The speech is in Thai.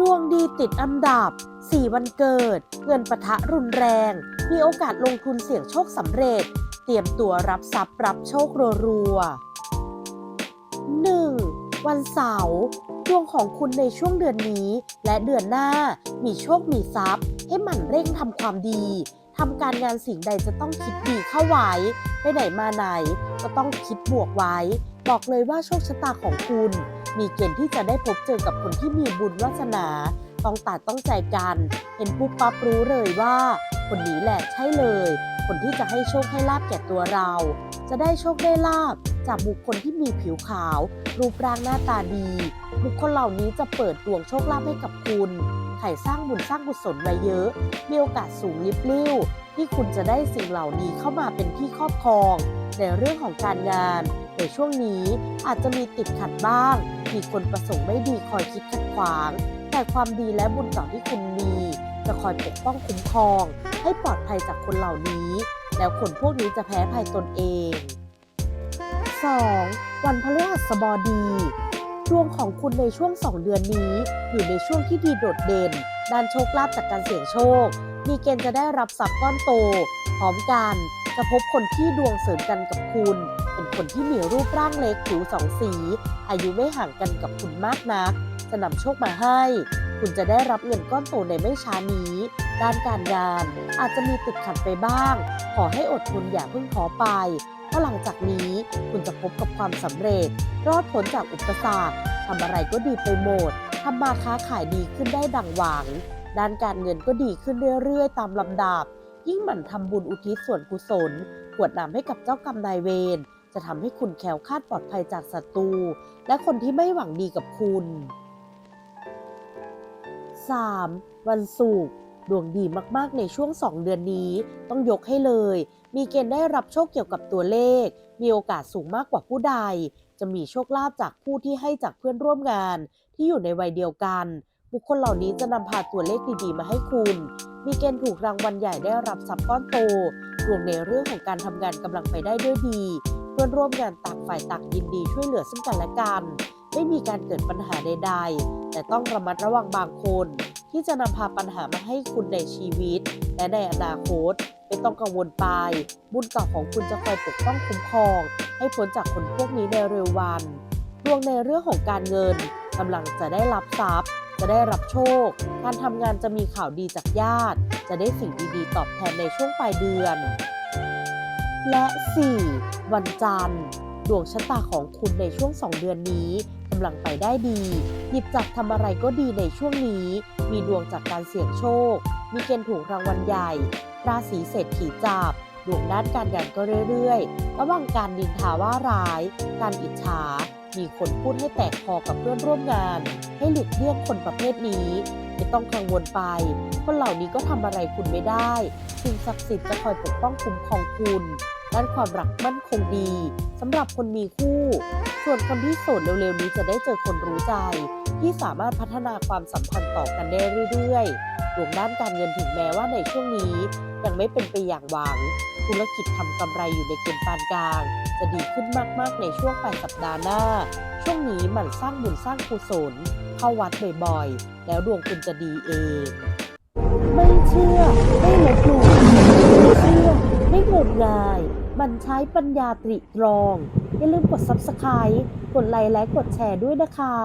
ดวงดีติดอันดับ 4 วันเกิด เงินปะทะรุนแรง มีโอกาสลงทุนเสี่ยงโชคสำเร็จ เตรียมตัวรับทรัพย์รับโชครัวๆ 1. วันเสาร์ดวงของคุณในช่วงเดือนนี้ และเดือนหน้า มีโชคมีทรัพย์ ให้หมั่นเร่งทำความดีทำการงานสิ่งใดจะต้องคิดดีเข้าไว้ ไปไหนมาไหน ก็ต้องคิดบวกไว้ บอกเลยว่าโชคชะตาของคุณ มีเกณฑ์ที่จะได้พบเจอกับคนที่มีบุญวาสนา ต้องตัดต้องใจกัน เห็นปุ๊บปั๊บรู้เลยว่า คนนี้แหละใช่เลย คนที่จะให้โชคให้ลาบแก่ตัวเรา จะได้โชคได้ลาบจากบุคคลที่มีผิวขาว รูปร่างหน้าตาดี บุคคลเหล่านี้จะเปิดดวงโชคลาภให้กับคุณไข่สร้างบุญสร้างกุศลมาเยอะ มีโอกาสสูงลิบลิ่วที่คุณจะได้สิ่งเหล่านี้เข้ามาเป็นที่ครอบครอง ในเรื่องของการงาน ในช่วงนี้อาจจะมีติดขัดบ้าง มีคนประสงค์ไม่ดีคอยคิดขัดขวาง แต่ความดีและบุญเก่าที่คุณมี จะคอยปกป้องคุ้มครอง ให้ปลอดภัยจากคนเหล่านี้ แล้วคนพวกนี้จะแพ้ภัยตนเอง 2. วันพฤหัสบดีดวงของคุณในช่วง 2 เดือนนี้ อยู่ในช่วงที่ดีโดดเด่น ด้านโชคลาภจากการเสี่ยงโชค มีเกณฑ์จะได้รับทรัพย์ก้อนโต พร้อมกันจะพบคนที่ดวงเสริมกันกับคุณ คนที่มีรูปร่างเล็กผิวสองสี อายุไม่ห่างกันกับคุณมากนัก จะนำโชคมาให้ คุณจะได้รับเงินก้อนโตในไม่ช้านี้ ด้านการงานอาจจะมีติดขัดไปบ้าง ขอให้อดทนอย่าเพิ่งท้อไปเพราะหลังจากนี้คุณจะพบกับความสำเร็จ รอดพ้นจากอุปสรรคทำอะไรก็ดีไปหมดทำมาค้าขายดีขึ้นได้ดังหวัง ด้านการเงินก็ดีขึ้นเรื่อยๆ ตามลำดับ ยิ่งหมั่นทำบุญอุทิศส่วนกุศลกวดน้ำให้กับเจ้ากรรมนายเวร จะทำให้คุณแคล้วคลาดปลอดภัยจากศัตรูและคนที่ไม่หวังดีกับคุณ 3. วันศุกร์ดวงดีมากๆในช่วง 2 เดือนนี้ ต้องยกให้เลย มีเกณฑ์ได้รับโชคเกี่ยวกับตัวเลข มีโอกาสสูงมากกว่าผู้ใด จะมีโชคลาภจากผู้ที่ให้จากเพื่อนร่วมงาน ที่อยู่ในวัยเดียวกัน บุคคลเหล่านี้จะนำพาตัวเลขดีๆ มาให้คุณ มีเกณฑ์ถูกรางวัลใหญ่ได้รับทรัพย์ก้อนโตดวงในเรื่องของการทำงานกำลังไปได้ด้วยดี พื่อนร่วมงานต่างฝ่ายต่างยินดีช่วยเหลือซึ่งกันและกัน ไม่มีการเกิดปัญหาใดๆ แต่ต้องระมัดระวังบางคน ที่จะนำพาปัญหามาให้คุณในชีวิต และในอนาคต ไม่ต้องกังวลไปบุญเก่าของคุณจะคอยปกป้องคุ้มครอง ให้พ้นจากคนพวกนี้ในเร็ววันดวงในเรื่องของการเงินกำลังจะได้รับทรัพย์ จะได้รับโชค การทำงานจะมีข่าวดีจากญาติ จะได้สิ่งดีๆ ตอบแทนในช่วงปลายเดือน และ 4. วันจันทร์ ดวงชะตาของคุณในช่วง 2 เดือนนี้กำลังไปได้ดี หยิบจับทำอะไรก็ดีในช่วงนี้ มีดวงจากการเสี่ยงโชค มีเกณฑ์ถูกรางวัลใหญ่ ราศีเศรษฐีจับดวงด้านการงานก็เรื่อยๆ ระหว่างการดินทาว่าร้าย การอิจฉา มีคนพูดให้แตกคอกับเพื่อนร่วมงาน ให้หลีกเลี่ยงคนประเภทนี้ ไม่ต้องกังวลไป คนเหล่านี้ก็ทำอะไรคุณไม่ได้สิ่งศักดิ์สิทธิ์จะคอยปกป้องคุ้มครองคุณด้านความรักมั่นคงดีสำหรับคนมีคู่ ส่วนคนที่โสดเร็วๆนี้จะได้เจอคนรู้ใจ ที่สามารถพัฒนาความสัมพันธ์ต่อกันได้เรื่อยๆดวงด้านการเงินถึงแม้ว่าในช่วงนี้ยังไม่เป็นไปอย่างหวัง ธุรกิจทำกำไรอยู่ในเกณฑ์ปานกลาง จะดีขึ้นมาก ๆ ในช่วงปลายสัปดาห์หน้า ช่วงนี้หมั่นสร้างบุญสร้างกุศล เข้าวัดบ่อยๆ แล้วดวงคุณจะดีเอง ไม่เชื่อ ไม่ลบหลู่ไม่เชื่อ ไม่งมงาย มันใช้ปัญญาตริตรอง อย่าลืมกด subscribe กดไลค์และกดแชร์ด้วยนะคะ